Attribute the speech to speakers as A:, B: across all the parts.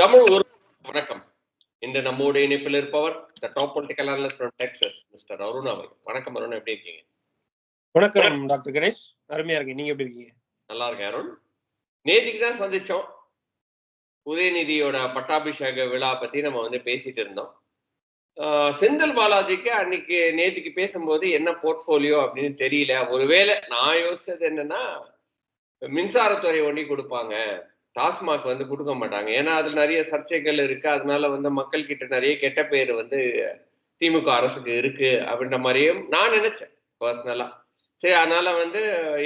A: தமிழ் ஒரு வணக்கம். இன்று நம்மோடு இணைப்பில் இருப்பவர் the top political analyst from Texas mister Arun அவர்கள். வணக்கம் அருண் எப்படி இருக்கீங்க?
B: வணக்கம் டாக்டர் கணேஷ். அருமையா இருக்கு நீங்க எப்படி இருக்கீங்க?
A: நல்லா இருக்கேன் அருண். நேற்றுக்கு தான் சந்திச்சோம். உதயநிதியோட பட்டாபிஷேக விழா பத்தி நம்ம வந்து பேசிட்டு இருந்தோம். செந்தில் பாலாஜிக்கு அன்னைக்கு நேற்றுக்கு பேசும்போது என்ன போர்ட்ஃபோலியோ அப்படின்னு தெரியல. ஒருவேளை நான் யோசிச்சது என்னன்னா மின்சாரத்துறை ஒண்டி கொடுப்பாங்க. டாஸ்மாக் வந்து கொடுக்க மாட்டாங்க. ஏன்னா அதுல நிறைய சர்ச்சைகள் இருக்கு. அதனால வந்து மக்கள் கிட்ட நிறைய கெட்ட பேர் வந்து திமுக அரசுக்கு இருக்கு அப்படின்ற மாதிரியும் நான் நினைச்சேன் பர்சனலா சரி அதனால வந்து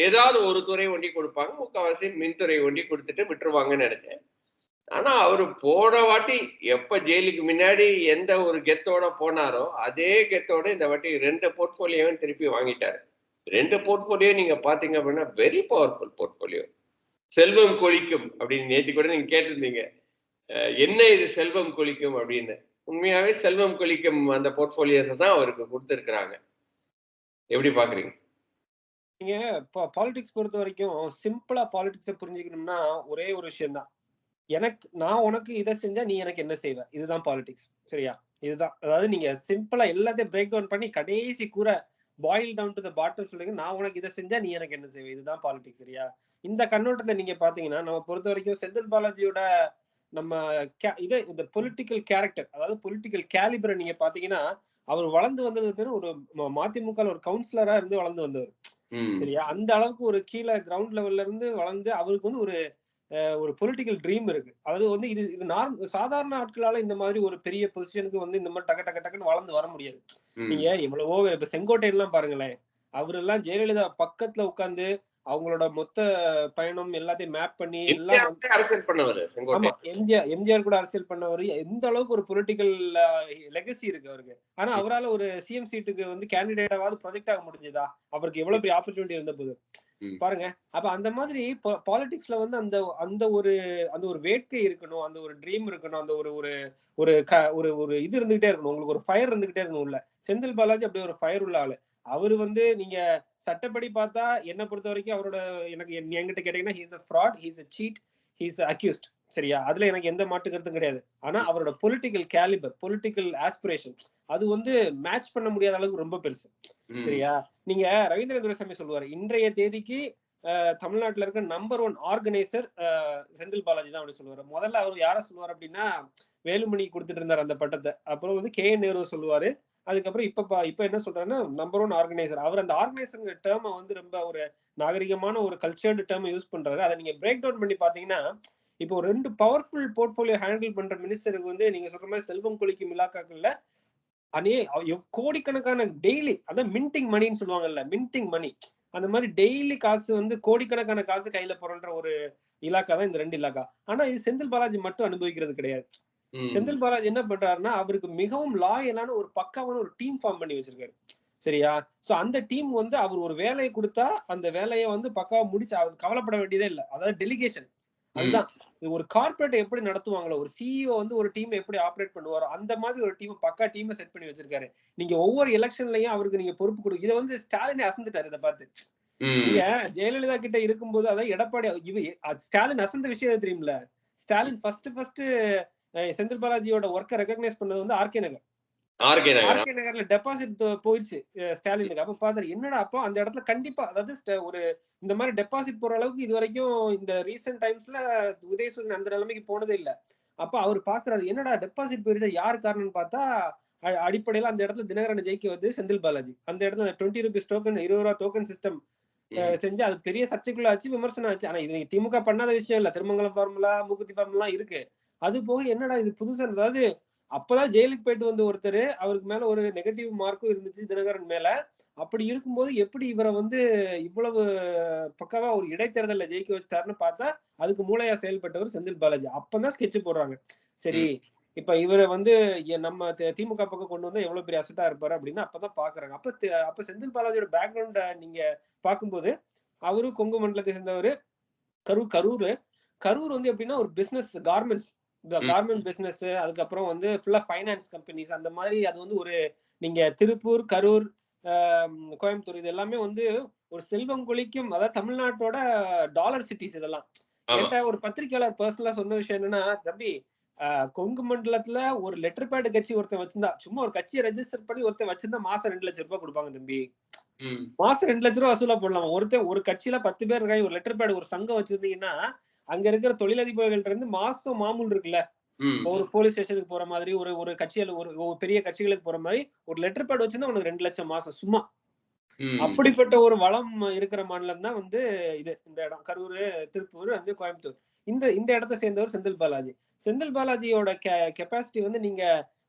A: ஏதாவது ஒரு துறை ஒண்டி கொடுப்பாங்க. முக்கால்வாசி மின்துறை ஒண்டி கொடுத்துட்டு விட்டுருவாங்கன்னு நினைச்சேன். ஆனா அவரு போன வாட்டி எப்ப ஜெயிலுக்கு முன்னாடி எந்த ஒரு கெத்தோட போனாரோ அதே கெத்தோட இந்த வாட்டி ரெண்டு போர்ட்போலியோவும் திருப்பி வாங்கிட்டாரு. ரெண்டு போர்ட்போலியோ நீங்க பாத்தீங்க அப்படின்னா வெரி பவர்ஃபுல் போர்ட்போலியோ செல்வம் கொளிக்கும் அப்படின்னு நேற்று கூட நீங்க கேட்டிருந்தீங்க. என்ன இது செல்வம் கொளிக்கும் அப்படின்னு? உண்மையாவே செல்வம் கொளிக்கும் அந்த போர்ட்போலியோஸை தான் அவருக்கு கொடுத்துருக்குறாங்க. எப்படி பாக்குறீங்க?
B: நீங்க பாலிடிக்ஸ் பொறுத்த வரைக்கும் சிம்பிளா பாலிடிக்ஸை புரிஞ்சுக்கணும்னா ஒரே ஒரு விஷயம் தான். எனக்கு நான் உனக்கு இதை செஞ்சா நீ எனக்கு என்ன செய்வ? இதுதான் பாலிடிக்ஸ் சரியா? இதுதான். அதாவது நீங்க சிம்பிளா எல்லாத்தையும் பிரேக் டவுன் பண்ணி கடைசி கூற boil down to the bottom சொல்லுங்க. நான் உனக்கு இதை செஞ்சா நீ எனக்கு என்ன செய்வ? இதுதான் பாலிடிக்ஸ் சரியா? இந்த கண்ணோட்டத்தை நீங்க பாத்தீங்கன்னா நம்ம பொறுத்த வரைக்கும் செந்தில் பாலாஜியோட நம்ம இதே இந்த பொலிட்டிக்கல் கேரக்டர் அதாவது பொலிட்டிக்கல் கேலிபரை நீங்க பாத்தீங்கன்னா அவர் வளர்ந்து வந்தது பேரு ஒரு மதிமுக ஒரு கவுன்சிலரா இருந்து வளர்ந்து வந்தவர் சரியா அந்த அளவுக்கு ஒரு கீழே கிரவுண்ட் லெவல்ல இருந்து வளர்ந்து அவருக்கு வந்து ஒரு ஒரு பொலிட்டிக்கல் ட்ரீம் இருக்கு அதாவது வந்து இது இது நார்ம் சாதாரண ஆட்களால இந்த மாதிரி ஒரு பெரிய பொசிஷனுக்கு வந்து இந்த மாதிரி டக்கு டக்கு டக்குன்னு வளர்ந்து வர முடியாது நீங்க எவ்வளவோ இப்ப செங்கோட்டையெல்லாம் பாருங்களேன் அவர் எல்லாம் ஜெயலலிதா பக்கத்துல உட்காந்து அவங்களோட மொத்த பயணம் எல்லாத்தையும் மேப் பண்ணி எல்லாம்
A: அரசியல் பண்ணவர்
B: ஆமா எம்ஜிஆர் எம்ஜிஆர் கூட அரசியல் பண்ணவர் எந்த அளவுக்கு ஒரு பொலிட்டிக்கல் லெகசி இருக்கு அவருக்கு. ஆனா அவரால் ஒரு சிஎம் சீட்டுக்கு வந்து கேண்டிடேட்டாவது ப்ரொஜெக்ட் ஆக முடிஞ்சதா? அவருக்கு எவ்வளவு பெரிய ஆப்பர்ச்சுனிட்டி இருந்த போது. பாருங்க அப்ப அந்த மாதிரி பாலிடிக்ஸ்ல வந்து அந்த அந்த ஒரு அந்த ஒரு வேட்கை இருக்கணும் அந்த ஒரு ட்ரீம் இருக்கணும் அந்த ஒரு ஒரு ஒரு ஒரு ஒரு இது இருந்துகிட்டே இருக்கணும். உங்களுக்கு ஒரு ஃபயர் இருந்துகிட்டே இருக்கணும் உள்ள. செந்தில் பாலாஜி அப்படி ஒரு ஃபயர் உள்ள ஆளு. அவரு வந்து நீங்க சட்டப்படி பார்த்தா என்ன பொறுத்த வரைக்கும் அவரோட எனக்கு என்கிட்ட கேட்டீங்கன்னா he's a fraud he's a cheat he's accused சரியா? அதுல எனக்கு எந்த மாட்டு கருத்தும் கிடையாது. ஆனா அவரோட பொலிட்டிக்கல் கேலிபர் பொலிட்டிக்கல் ஆஸ்பிரேஷன் அது வந்து மேட்ச் பண்ண முடியாத அளவுக்கு ரொம்ப பெருசு. சரியா? நீங்க ரவீந்திர துரைசாமி சொல்லுவாரு இன்றைய தேதிக்கு தமிழ்நாட்டுல இருக்க number one organiser Senthil Balaji தான் அப்படி சொல்லுவாரு. முதல்ல அவர் யார சொல்லுவார் அப்படின்னா வேலுமணி கொடுத்துட்டு இருந்தார் அந்த பட்டத்தை. அப்புறம் வந்து கே என் நேரு சொல்லுவாரு அதுக்கப்புறம் இப்ப இப்ப என்ன சொல்றாருன்னா நம்பர் ஒன் ஆர்கனைசர் அவர் அந்த ஆர்கனைசர் டேர்மை வந்து ரொம்ப ஒரு நாகரிகமான ஒரு கல்ச்சர்டு டேர்மை யூஸ் பண்றாரு. அதை நீங்க பிரேக் டவுன் பண்ணி பாத்தீங்கன்னா இப்போ ஒரு ரெண்டு பவர்ஃபுல் போர்ட்போலியோ ஹேண்டில் பண்ற மினிஸ்டருக்கு வந்து நீங்க சொல்ற மாதிரி செல்வம் கொலிக்கும் இலாக்காக்கள்ல அநே கோடிக்கணக்கான டெய்லி அதான் மின்டிங் மணின்னு சொல்லுவாங்கல்ல மின்டிங் மணி அந்த மாதிரி டெய்லி காசு வந்து கோடிக்கணக்கான காசு கையில புரள்ற ஒரு இலாக்கா தான் இந்த ரெண்டு இலாக்கா. ஆனா இது செந்தில் பாலாஜி மட்டும் அனுபவிக்கிறது கிடையாது. செந்தில் பாலாஜி என்ன பண்றாருன்னா அவருக்கு மிகவும் லாயலான ஒரு பக்காவான ஒரு டீம் ஃபார்ம் பண்ணி வச்சிருக்காரு. சரியா? சோ அந்த டீம் வந்து அவர் ஒரு வேலையை கொடுத்தா அந்த வேலையை வந்து பக்காவா முடிச்சு அவர் கவலைப்பட வேண்டியதே இல்லை. அதாவது டெலிகேஷன் அதுதான். ஒரு கார்பரேட் எப்படி நடத்துவாங்களோ ஒரு சிஇஓ வந்து ஒரு டீம் எப்படி ஆப்ரேட் பண்ணுவாரோ அந்த மாதிரி ஒரு டீம் பக்கா டீமை செட் பண்ணி வச்சிருக்காரு. நீங்க ஒவ்வொரு எலெக்ஷன்லயும் அவருக்கு நீங்க பொறுப்பு கொடு இதை வந்து ஸ்டாலினே அசந்துட்டாரு இதை பார்த்து. நீங்க ஜெயலலிதா கிட்ட இருக்கும்போது அதான் எடப்பாடி இவ ஸ்டாலின் அசந்த விஷயம் தெரியும்ல? ஸ்டாலின் ஃபர்ஸ்ட் ஃபர்ஸ்ட் செந்தில் பாலாஜியோட ஒர்க்கை ரெகக்னைஸ் பண்ணது வந்து ஆர்கே நகர். ஆர்கே நகர்ல டெபாசிட் போயிருச்சு ஸ்டாலினுக்கு. அப்ப பாத்தாரு என்னடா அப்போ அந்த இடத்துல கண்டிப்பா அதாவது ஒரு இந்த மாதிரி டெபாசிட் போற அளவுக்கு இது வரைக்கும் இந்த ரீசெண்ட் டைம்ஸ்ல உதயசூரியன் அந்த நிலைமைக்கு போனதே இல்ல. அப்ப அவர் பாக்குறாரு என்னடா டெபாசிட் போயிருச்சா யார் காரணம்னு பார்த்தா அடிப்படையில அந்த இடத்துல தினகரன் ஜெயிக்க வந்து செந்தில் பாலாஜி. அந்த இடத்துல டுவெண்ட்டி ருபீஸ் டோக்கன் இருபது ரூபா டோக்கன் சிஸ்டம் செஞ்சு அது பெரிய சர்ச்சைக்குள்ள ஆச்சு விமர்சனம் ஆச்சு. ஆனா இது திமுக பண்ணாத விஷயம் இல்ல. திருமங்கலம் ஃபார்முலா மூக்குத்தி ஃபார்முலா இருக்கு. அது போக என்னடா இது புதுசா அதாவது அப்பதான் ஜெயிலுக்கு போயிட்டு வந்த ஒருத்தர் அவருக்கு மேல ஒரு நெகட்டிவ் மார்க்கும் இருந்துச்சு தினகரன் மேல. அப்படி இருக்கும்போது எப்படி இவரை வந்து இவ்வளவு பக்காவா ஒரு இடைத்தேர்தல ஜெயிக்க வச்சுட்டாருன்னு பார்த்தா அதுக்கு மூளையா செயல்பட்டவர் செந்தில் பாலாஜி. அப்பதான் ஸ்கெட்ச் போடுறாங்க. சரி இப்ப இவரை வந்து நம்ம திமுக பக்கம் கொண்டு வந்தா எவ்வளவு பெரிய அசட்டா இருப்பாரு அப்படின்னு அப்பதான் பாக்குறாங்க. அப்ப அப்ப செந்தில் பாலாஜியோட பேக்ரவுண்ட நீங்க பார்க்கும்போது அவரு கொங்கு மண்டலத்தை சேர்ந்தவர் கரூர் கரூர். கரூர் வந்து எப்படின்னா ஒரு பிசினஸ் கார்மெண்ட்ஸ் இந்த கார்மெண்ட் பிசினஸ் அதுக்கப்புறம் வந்து ஃபுல்லா ஃபைனான்ஸ் கம்பெனிஸ் அந்த மாதிரி அது வந்து ஒரு நீங்க திருப்பூர் கரூர் கோயம்புத்தூர் இது எல்லாமே வந்து ஒரு செல்வம் கொளிக்கும் அதாவது தமிழ்நாட்டோட டாலர் சிட்டிஸ் இதெல்லாம். என்கிட்ட ஒரு பத்திரிகையாளர் பர்சனலா சொன்ன விஷயம் என்னன்னா தம்பி கொங்கு மண்டலத்துல ஒரு லெட்டர் பேட் கட்சி ஒருத்தன் வச்சிருந்தா சும்மா ஒரு கட்சியை ரெஜிஸ்டர் பண்ணி ஒருத்தன் வச்சிருந்தா மாசம் ரெண்டு லட்சம் ரூபாய் கொடுப்பாங்க தம்பி. மாசம் ரெண்டு லட்ச ரூபா வசூலா போடலாம்? ஒருத்தன் ஒரு கட்சியில பத்து பேர் இருக்காங்க ஒரு லெட்டர் பேட் ஒரு சங்கம் வச்சிருந்தீங்கன்னா அங்க இருக்கிற தொழிலதிபர்கள்ட்ட இருந்து மாசம் மாமூல் இருக்குல்ல? ஒரு போலீஸ் ஸ்டேஷனுக்கு போற மாதிரி ஒரு ஒரு கட்சியில ஒரு பெரிய கட்சிகளுக்கு போற மாதிரி ஒரு லெட்டர் பேட் வச்சிருந்தா உனக்கு ரெண்டு லட்சம் மாசம் சும்மா. அப்படிப்பட்ட ஒரு வளம் இருக்கிற மாநிலம் தான் வந்து இது இந்த இடம். கரூர் திருப்பூர் வந்து கோயம்புத்தூர். இந்த இந்த இடத்த சேர்ந்தவர் செந்தில் பாலாஜி. செந்தில் பாலாஜியோட கெப்பாசிட்டி வந்து நீங்க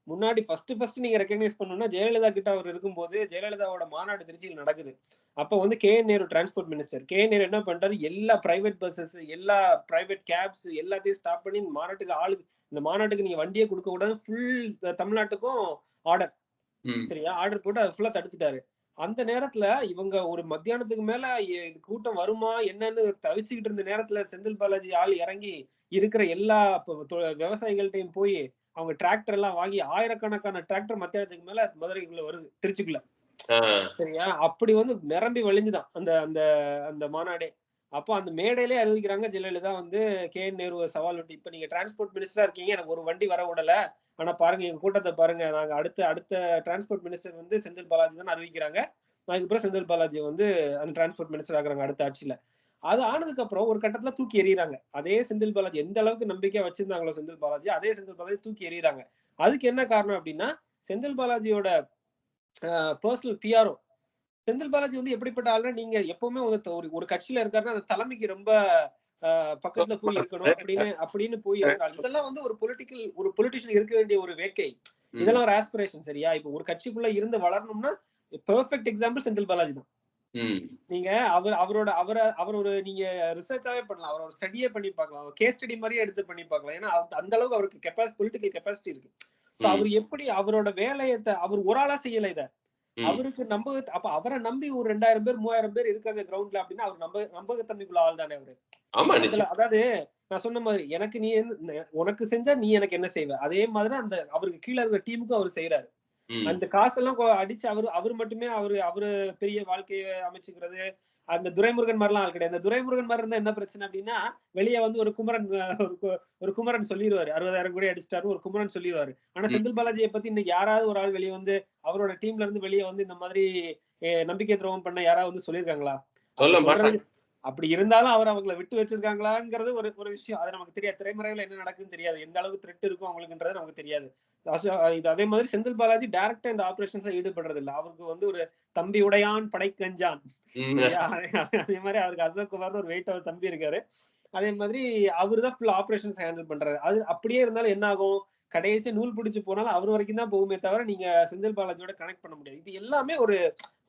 B: முன்னாடி ஃபர்ஸ்ட் ஃபர்ஸ்ட் நீங்க ரெக்கக்னைஸ் பண்ணணும்னா ஜெயலலிதா கிட்ட அவர் இருக்கும்போது ஜெயலலிதாவோட மாநாடு திருச்சியில் நடக்குது. அப்ப வந்து K N Nehru transport minister K என் நேரு என்ன பண்றாரு? எல்லா பிரைவேட் பஸ்ஸஸ் எல்லா பிரைவேட் கேப்ஸ் எல்லாத்தையும் ஸ்டாப் பண்ணி மாநாட்டுக்கு ஆளு இந்த மாநாட்டுக்கு நீங்க வண்டியே கொடுக்க கூடாது. ஃபுல் தமிழ்நாட்டுக்கும் ஆர்டர் சரியா? ஆர்டர் போட்டு அதை ஃபுல்லா தடுத்துட்டாரு. அந்த நேரத்துல இவங்க ஒரு மத்தியானத்துக்கு மேல இது கூட்டம் வருமா? என்னன்னு தவிச்சுக்கிட்டு இருந்த நேரத்துல செந்தில் பாலாஜி ஆள் இறங்கி இருக்கிற எல்லா விவசாயிகள்ட்டையும் போய் அவங்க டிராக்டர் எல்லாம் வாங்கி ஆயிரக்கணக்கான டிராக்டர் மத்தியானத்துக்கு மேல மதுரைக்குள்ள வருது திருச்சிக்குள்ள. சரியா? அப்படி வந்து நிரம்பி வழிஞ்சுதான். அந்த அந்த அந்த மாநாடே. அப்போ அந்த மேடையிலே அறிவிக்கிறாங்க ஜெயலலிதா வந்து கே என் நேரு சவால் விட்டு இப்ப நீங்க டிரான்ஸ்போர்ட் மினிஸ்டரா இருக்கீங்க எனக்கு ஒரு வண்டி வர விடல. ஆனா பாருங்க எங்க கூட்டத்தை பாருங்க நாங்க அடுத்த அடுத்த டிரான்ஸ்போர்ட் மினிஸ்டர் வந்து செந்தில் பாலாஜி தான் அறிவிக்கிறாங்க. அதுக்கப்புறம் செந்தில் பாலாஜி வந்து அந்த டிரான்ஸ்போர்ட் மினிஸ்டர் ஆகுறாங்க அடுத்த ஆட்சியில. அது ஆனதுக்கு அப்புறம் ஒரு கட்டத்துல தூக்கி எறியறாங்க. அதே செந்தில் பாலாஜி எந்த அளவுக்கு நம்பிக்கையா வச்சிருந்தாங்களோ செந்தில் பாலாஜி அதே செந்தில் பாலாஜி தூக்கி எறியறாங்க. அதுக்கு என்ன காரணம் அப்படின்னா செந்தில் பாலாஜியோட பர்சனல் பிஆர்ஓ செந்தில் பாலாஜி வந்து எப்படிப்பட்ட ஆளுனா நீங்க எப்பவுமே ஒரு ஒரு- கட்சியில இருக்காருன்னா அந்த தலைமைக்கு ரொம்ப பக்கத்துல போய் இருக்கணும் அப்படின்னு அப்படின்னு போய் இதெல்லாம் வந்து ஒரு பொலிட்டிக்கல் ஒரு பொலிட்டிஷியன் இருக்க வேண்டிய ஒரு வேட்கை. இதெல்லாம் ஒரு ஆஸ்பிரேஷன் சரியா? இப்போ ஒரு கட்சிக்குள்ள இருந்து வளரணும்னா பெர்ஃபெக்ட் எக்ஸாம்பிள் செந்தில் பாலாஜி தான். நீங்க அவர் அவரோட அவரை அவர் ஒரு நீங்க ரிசர்ச்சாவே பண்ணலாம். அவர் ஒரு ஸ்டடியே பண்ணி பார்க்கலாம். கேஸ் ஸ்டடி மாதிரியே எடுத்து பண்ணி பார்க்கலாம். ஏன்னா அந்த- அளவுக்கு அவருக்கு கெப்பாசிட்டி பொலிட்டிக்கல் கெப்பாசிட்டி இருக்கு. சோ
A: ம்.
B: அவர் எப்படி அவரோட வேலையை த- அவர் ஒரு ஆளா செய்யல இத. அவருக்கு நம்ப அப்ப அவரை நம்பி ஒரு ரெண்டாயிரம் பேர் மூவாயிரம் பேர் இருக்காங்க கிரவுண்ட்ல அப்படின்னா அவர் நம்ப நம்பகத்தன்மைக்குள்ள ஆள் தானே அவரு. அதாவது நான் சொன்ன மாதிரி எனக்கு நீ உனக்கு செஞ்சா நீ எனக்கு என்ன செய்வ? அதே மாதிரி அந்த அவருக்கு கீழே இருக்கிற டீமுக்கும் அவர் செய்யறாரு அந்த காசெல்லாம் அடிச்சு அவரு அவர் மட்டுமே அவரு அவரு பெரிய வாழ்க்கையை அமைச்சுக்கிறது அந்த துரைமுருகன் மாதிரிலாம் ஆள் கிடையாது. அந்த துரைமுருகன் மாதிரி இருந்தா என்ன பிரச்சனை அப்படின்னா வெளியே வந்து ஒரு குமரன் ஒரு குமரன் சொல்லிடுவாரு அறுபதாயிரம் கோடி அடிச்சிட்டாரு ஒரு குமரன் சொல்லிடுவாரு ஆனா. செந்தில் பாலாஜியை பத்தி இன்னைக்கு யாராவது ஒரு ஆள் வெளியே வந்து அவரோட டீம்ல இருந்து வெளியே வந்து இந்த மாதிரி நம்பிக்கை துரோகம் பண்ண யாராவது வந்து சொல்லியிருக்காங்களா
A: சொல்ல
B: அப்படி இருந்தாலும் அவர் அவங்கள விட்டு வச்சிருக்காங்களாங்கிறது ஒரு ஒரு விஷயம். அது நமக்கு தெரியாது. திரைமறைவுல என்ன நடக்குன்னு தெரியாது. எந்த அளவுக்கு த்ரெட் இருக்கும் அவங்களுக்குன்றது நமக்கு தெரியாது. இது அதே மாதிரி செந்தில் பாலாஜி டைரக்டா இந்த ஆபரேஷன்ஸ்ல ஈடுபடுறது இல்ல. அவருக்கு வந்து ஒரு தம்பி உடையான் படைக்கஞ்சான்? அதே மாதிரி அவருக்கு அசோக் குமார்னு ஒரு வெயிட் அவர் தம்பி இருக்காரு. அதே மாதிரி அவரு தான் ஃபுல் ஆபரேஷன்ஸ் ஹேண்டில் பண்றாரு. அது அப்படியே இருந்தாலும் என்ன ஆகும்? கடைசி நூல் பிடிச்சு போனாலும் அவர் வரைக்கும் தான் போகுமே தவிர நீங்க செந்தில் பாலாஜியோட கனெக்ட் பண்ண முடியாது. இது எல்லாமே ஒரு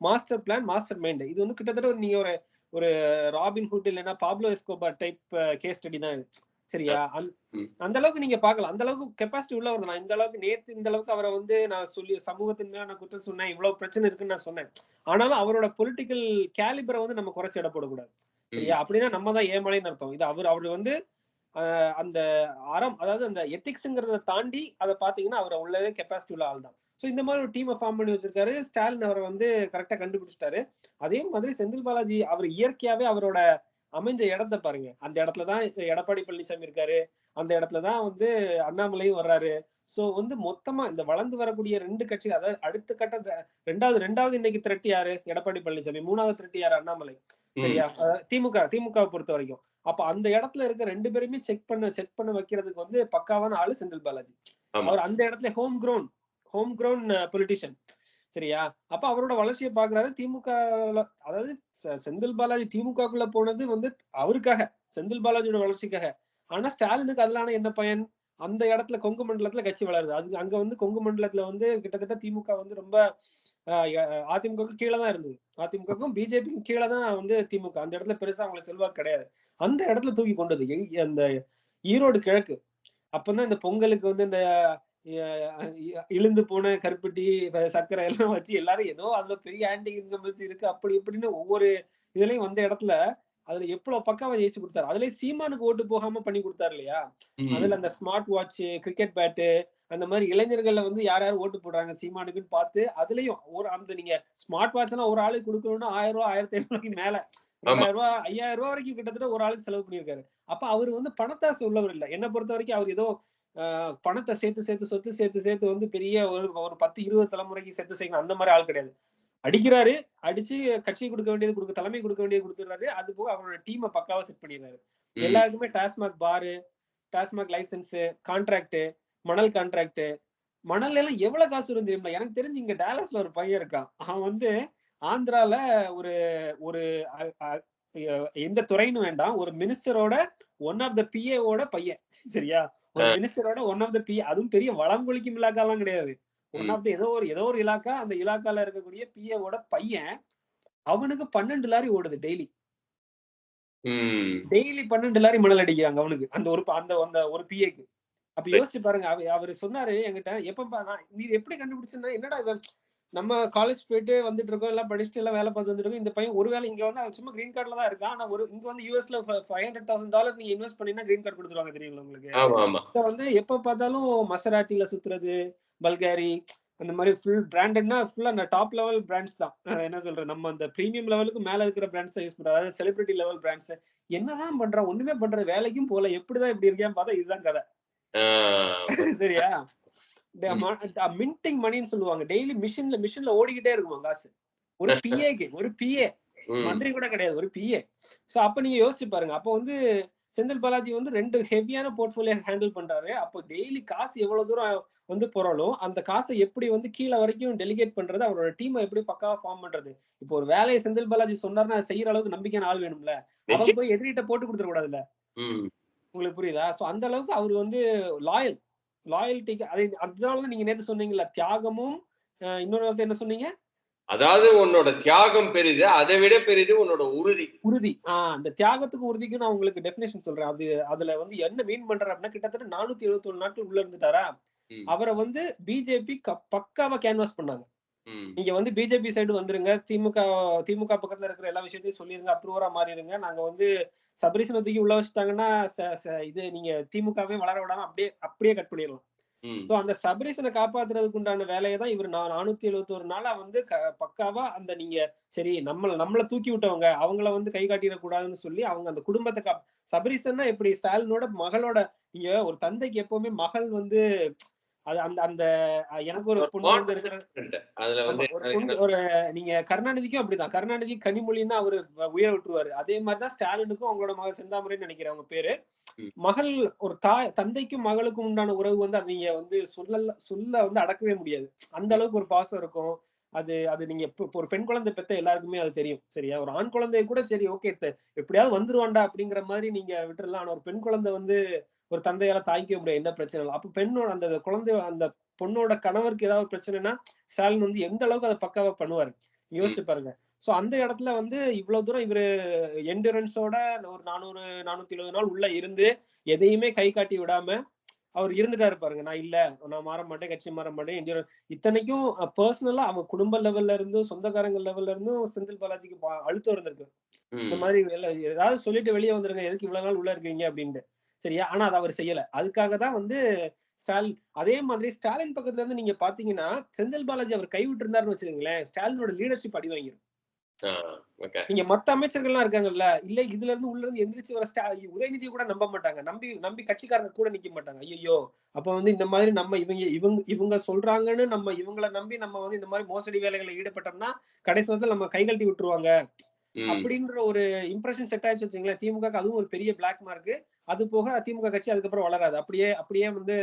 B: மாஸ்டர் பிளான் மாஸ்டர் மைண்ட் இது வந்து கிட்டத்தட்ட ஒரு நீங்க ஒரு ஒரு ராபின் ஹுட் இல்லைன்னா Pablo Escobar type case study தான். சரியா? அந்த- அளவுக்கு நீங்க பார்க்கலாம். அந்த அளவுக்கு கெப்பாசிட்டி உள்ளவர் தான். நான் இந்த அளவுக்கு நேத்து இந்த அளவுக்கு அவரை வந்து நான் சொல்லி சமூகத்தின் மேல நான் குற்றம் சொன்னேன். இவ்வளவு பிரச்சனை இருக்குன்னு நான் சொன்னேன். ஆனாலும் அவரோட பொலிட்டிக்கல் கேலிபரை வந்து நம்ம குறைச்சு எடை போடக்கூடாது சரியா அப்படின்னா நம்ம தான் ஏமாளின்னு அர்த்தம். இது அவர் அவர் வந்து அந்த அறம் அதாவது அந்த எத்திக்ஸ்ங்கிறத தாண்டி அதை பாத்தீங்கன்னா அவர் உள்ளவே கெப்பாசிட்டி உள்ள ஆள் தான் ஸோ இந்த மாதிரி ஒரு டீமை ஃபார்ம் பண்ணி வச்சிருக்காரு. ஸ்டாலின் அவரை வந்து கரெக்டா கண்டுபிடிச்சிட்டாரு. அதே மாதிரி செந்தில் பாலாஜி அவர் இயற்கையாவே அவரோட அமைஞ்ச இடத்த பாருங்க. அந்த இடத்துல தான் எடப்பாடி பழனிசாமி இருக்காரு. அந்த இடத்துல தான் வந்து அண்ணாமலையும் வர்றாரு. சோ வந்து மொத்தமா இந்த வளர்ந்து வரக்கூடிய ரெண்டு கட்சி அதாவது அடுத்த கட்ட ரெண்டாவது ரெண்டாவது இன்னைக்கு திரட்டி யாரு? எடப்பாடி பழனிசாமி. மூணாவது திரட்டி யாரு? அண்ணாமலை. சரியா? திமுக திமுகவை பொறுத்த வரைக்கும். அப்ப அந்த இடத்துல இருக்க ரெண்டு பேருமே செக் பண்ண செக் பண்ண வைக்கிறதுக்கு வந்து பக்காவான ஆளு செந்தில் பாலாஜி. அவர் அந்த இடத்துல home grown home ground politician சரியா? அப்ப அவரோட வளர்ச்சியை பாக்குறாரு திமுக அதாவது செந்தில் பாலாஜி திமுகக்குள்ள போனது வந்து அவருக்காக செந்தில் பாலாஜியோட வளர்ச்சிக்காக. ஆனா ஸ்டாலினுக்கு அதனால என்ன பயன்? அந்த இடத்துல கொங்கு மண்டலத்துல கட்சி வளருது. அது அங்க வந்து கொங்கு மண்டலத்துல வந்து கிட்டத்தட்ட திமுக வந்து ரொம்ப அதிமுகவுக்கு கீழே தான் இருந்தது. அதிமுகவுக்கும் பிஜேபிக்கும் கீழே தான் வந்து திமுக. அந்த இடத்துல பெருசா அவங்களுக்கு செல்வாக்கு கிடையாது. அந்த இடத்துல தூக்கி கொண்டது. அந்த ஈரோடு கிழக்கு. அப்பதான் இந்த பொங்கலுக்கு வந்து இந்த இழுந்து போன கருப்பட்டி சர்க்கரை எல்லாம் வச்சு எல்லாரும் ஏதோ அதுல பெரிய ஆன்டி இன்கம்பன்சி இருக்கு அப்படி இப்படின்னு ஒவ்வொரு இதுலயும் வந்த இடத்துல அதுல எவ்வளவு பக்காவா ஜெயிச்சு கொடுத்தாரு. அதுலயும் சீமானுக்கு ஓட்டு போகாம பண்ணி கொடுத்தாரு இல்லையா? அதுல அந்த ஸ்மார்ட் வாட்ச் கிரிக்கெட் பேட்டு அந்த மாதிரி இளைஞர்கள்ல வந்து யார் யார் ஓட்டு போடுறாங்க சீமானுக்குன்னு பார்த்து அதுலயும் ஒரு அந்த நீங்க ஸ்மார்ட் வாட்ச்னா ஒரு ஆளுக்கு கொடுக்கணும்னா ஆயிரம் ரூபாய் ஆயிரத்தி ஐநூறுக்கு மேல ரெண்டாயிரம் ரூபாய் ஐயாயிரம் ரூபாய் வரைக்கும் கிட்டத்தட்ட ஒரு ஆளுக்கு செலவு பண்ணியிருக்காரு. அப்ப அவர் வந்து பணத்தாசை உள்ளவர் இல்ல. என்ன பொறுத்த வரைக்கும் அவர் ஏதோ பணத்தை சேர்த்து சேர்த்து சொத்து சேர்த்து சேர்த்து வந்து பெரிய ஒரு ஒரு பத்து இருபது தலைமுறைக்கு சேர்த்து சேர்க்கணும் அந்த மாதிரி ஆள் கிடையாது. அடிக்கிறாரு அடிச்சு கட்சி கொடுக்க வேண்டியது கொடுக்க தலைமை கொடுக்க வேண்டியது கொடுத்துறாரு அது போக அவரோட டீமை பக்காவா செட் பண்ணிடுறாரு. எல்லாருக்குமே TASMAC bar TASMAC licence contract மணல் கான்ட்ராக்ட் மணல் எல்லாம் எவ்வளவு காசு வரும் தெரியுமா? எனக்கு தெரிஞ்சு இங்க டாலஸ்ல ஒரு பையன் இருக்கான். அவன் வந்து ஆந்திரால ஒரு ஒரு எந்த துறைன்னு வேண்டாம். ஒரு மினிஸ்டரோட ஒன் ஆஃப் த பிஏவோட பையன். சரியா? ஒரு மினிஸ்டரோட ஒன் ஆஃப் த பி அதுவும் பெரிய வளங்கொழிக்கும் இலாக்காலாம் கிடையாது. ஒன். ஆஃப் த ஏதோ ஒரு ஏதோ ஒரு இலாக்கா அந்த இலாக்கால இருக்கக்கூடிய பிஏவோட பையன் அவனுக்கு பன்னெண்டு லாரி ஓடுது டெய்லி. டெய்லி பன்னெண்டு லாரி மணல் அடிக்கிறாங்க அவனுக்கு. அந்த ஒரு அந்த அந்த ஒரு பிஏக்கு அப்ப யோசிச்சு பாருங்க அவ- அவரு சொன்னாரு என்கிட்ட எப்ப நீ எப்படி கண்டுபிடிச்சுன்னா என்னடா நம்ம காலேஜ் போயிட்டு வந்துட்டு இருக்கோம் எல்லாம் படிச்சுட்டு எல்லாம் வேலை பார்த்து வந்துட்டு இருக்கோம் இந்த பையன் ஒருவேளை இங்க வந்து சும்மா கிரீன் கார்டுல தான் இருக்கான். ஆனா ஒரு இங்க வந்து யூஎஸ்ல ஃபைவ் ஹண்ட்ரட் தௌசண்ட் டாலர்ஸ் நீங்க இன்வெஸ்ட் பண்ணீங்கன்னா கிரீன் கார்டு கொடுத்துருவாங்க தெரியுங்களா உங்களுக்கு? வந்து எப்ப பார்த்தாலும் மசராட்டில சுத்துறது பல்காரி அந்த மாதிரி ஃபுல் பிராண்டட்னா ஃபுல்லா அந்த டாப் லெவல் பிராண்ட்ஸ் தான். என்ன சொல்றது நம்ம அந்த பிரீமியம் லெவலுக்கு மேல இருக்கிற பிராண்ட்ஸ் தான் யூஸ் பண்றோம். அதாவது செலிபிரிட்டி லெவல் பிராண்ட்ஸ் என்னதான் பண்றான் ஒண்ணுமே பண்றது வேலைக்கும் போல எப்படிதான் இப்படி இருக்கேன்னு பார்த்தா இதுதான் கதை. சரியா? மின்டிங் மணின்னு சொல்லுவாங்க. டெய்லி மிஷின்ல மிஷின்ல ஓடிக்கிட்டே இருக்குமா காசு. ஒரு பிஏக்கு ஒரு பிஏ. மந்திரி கூட கிடையாது ஒரு பிஏ சோ அப்ப நீங்க யோசிச்சு பாருங்க. அப்ப வந்து செந்தில் பாலாஜி வந்து ரெண்டு ஹெவியான போர்ட்ஃபோலியோ ஹேண்டில் பண்றாரு. அப்போ டெய்லி காசு எவ்வளவு தூரம் வந்து போறாலும் அந்த காசை எப்படி வந்து கீழே வரைக்கும் டெலிகேட் பண்றது அவரோட டீமை எப்படி பக்காவா ஃபார்ம் பண்றது. இப்போ ஒரு வேலையை செந்தில் பாலாஜி சொன்னார்னா செய்யற அளவுக்கு நம்பிக்கையான ஆள் வேணும்ல. அவங்க போய் எதிரிட்ட போட்டு கொடுத்துட கூடாதுல்ல. உங்களுக்கு புரியுதா? சோ அந்த அளவுக்கு அவர் வந்து லாயல் லாயல்ட்டிக்கு அது அதனாலதான் நீங்க நேத்து சொன்னீங்கல்ல தியாகமும் இன்னொரு வார்த்தை என்ன சொன்னீங்க?
A: அதாவது உன்னோட தியாகம் பெரிது அதை விட பெரிது உன்னோட உறுதி.
B: உறுதி. ஆஹ் அந்த தியாகத்துக்கு உறுதிக்கு நான் உங்களுக்கு டெஃபினேஷன் சொல்றேன். அது அதுல வந்து என்ன மீன் பண்றாரு அப்படின்னா கிட்டத்தட்ட நானூத்தி எழுபத்தி ஒண்ணு நாட்கள் உள்ள இருந்துட்டாரா. அவரை வந்து பிஜேபி பக்காவா கேன்வாஸ் பண்ணாங்க. நீங்க வந்து பிஜேபி சைடு வந்துருங்க. திமுக திமுக பக்கத்துல இருக்கிற எல்லா விஷயத்தையும் சொல்லிருங்க அப்ரூவரா மாறிடுங்க. நாங்க வந்து சபரீசனை தூக்கி உள்ள வச்சுட்டாங்கன்னா இது நீங்க திமுகவே வளர விடாம அப்படியே அப்படியே கட் பண்ணிடலாம். சோ அந்த சபரீசனை காப்பாத்துறதுக்கு உண்டான வேலையை தான் இவர் நான் நானூத்தி எழுபத்தி ஒரு நாளா வந்து பக்காவா அந்த நீங்க சரி நம்மள நம்மள தூக்கி விட்டவங்க அவங்கள வந்து கை காட்டிடக்கூடாதுன்னு சொல்லி அவங்க அந்த குடும்பத்தை கா சபரீசன்னா எப்படி ஸ்டாலினோட மகளோட நீங்க ஒரு தந்தைக்கு எப்பவுமே மகள் வந்து அது அந்த அந்த எனக்கு ஒரு பொண்ணு இருக்கிற ஒரு நீங்க கருணாநிதிக்கும் அப்படிதான். கருணாநிதி கனிமொழின்னா அவரு உயர விட்டுருவாரு. அதே மாதிரிதான் ஸ்டாலினுக்கும் அவங்களோட மகள் செந்தாமரைன்னு நினைக்கிறேன் அவங்க பேரு. மகள் ஒரு தாய் தந்தைக்கும் மகளுக்கும் உண்டான உறவு வந்து அது நீங்க வந்து சொல்ல சொல்ல வந்து அடக்கவே முடியாது. அந்த அளவுக்கு ஒரு பாசம் இருக்கும். அது அது நீங்க ஒரு பெண் குழந்தை பெத்த எல்லாருக்குமே அது தெரியும். சரியா? ஒரு ஆண் குழந்தை கூட சரி ஓகே எப்படியாவது வந்துருவான்டா அப்படிங்கிற மாதிரி நீங்க விட்டுறலாம். ஆனா ஒரு பெண் குழந்தை வந்து ஒரு தந்தையால தாங்கிக்க முடியாது என்ன பிரச்சனை இல்லை அப்ப பெண்ணோட அந்த குழந்தை அந்த பொண்ணோட கணவருக்கு ஏதாவது ஒரு பிரச்சனைனா ஸ்டாலின் வந்து எந்த அளவுக்கு அதை பக்காவா பண்ணுவாரு? யோசிச்சு பாருங்க. சோ அந்த இடத்துல வந்து இவ்வளவு தூரம் இவரு என்டூரன்ஸோட ஒரு நானூறு நானூத்தி எழுபது நாள் உள்ள இருந்து எதையுமே கை காட்டி விடாம அவர் இருந்துட்டாரு பாருங்க. நான் இல்ல நான் மாற மாட்டேன் கட்சி மாற மாட்டேன் endurance- இத்தனைக்கும் பர்சனலா அவங்க குடும்ப லெவல்ல இருந்தும் சொந்தக்காரங்க லெவல்ல இருந்தும் செந்தில் பாலாஜிக்கு அழுத்தம் இருந்திருக்கு. இந்த. மாதிரி ஏதாவது சொல்லிட்டு வெளியே வந்துருங்க எதுக்கு இவ்வளவு நாள் உள்ள இருக்கீங்க அப்படின்ட்டு. சரியா? ஆனா அதை அவர் செய்யல. அதுக்காக தான் வந்து ஸ்டாலின் அதே மாதிரி ஸ்டாலின் பக்கத்துல இருந்து நீங்க பாத்தீங்கன்னா செந்தில் பாலாஜி அவர் கைவிட்டு இருந்தாருன்னு வச்சுக்கோங்களேன் ஸ்டாலினோட லீடர்ஷிப் அடி
A: okay.
B: நீங்க மத்த அமைச்சர்கள்லாம் இருக்காங்கல்ல இல்ல இதுல இருந்து உள்ள இருந்து எந்திரிச்சு வர ஸ்டா உதயநிதியை கூட நம்ப மாட்டாங்க. நம்பி நம்பி கட்சிக்காரங்க கூட நிக்க மாட்டாங்க. ஐயோ அப்ப வந்து இந்த மாதிரி நம்ம இவங்க இவங்க இவங்க சொல்றாங்கன்னு நம்ம இவங்கள நம்பி நம்ம வந்து இந்த மாதிரி மோசடி வேலைகளை ஈடுபட்டோம்னா கடைசி நேரத்துல நம்ம கைகழட்டி விட்டுருவாங்க.
A: ம்.
B: அப்படின்ற ஒரு இம்ப்ரெஷன் செட் ஆயிடுச்சு வச்சுங்களேன் திமுக அதுவும் ஒரு பெரிய பிளாக் மார்க் அது போக அதிமுக கட்சி அதுக்கப்புறம் வளராது. அப்படியே அப்படியே வந்து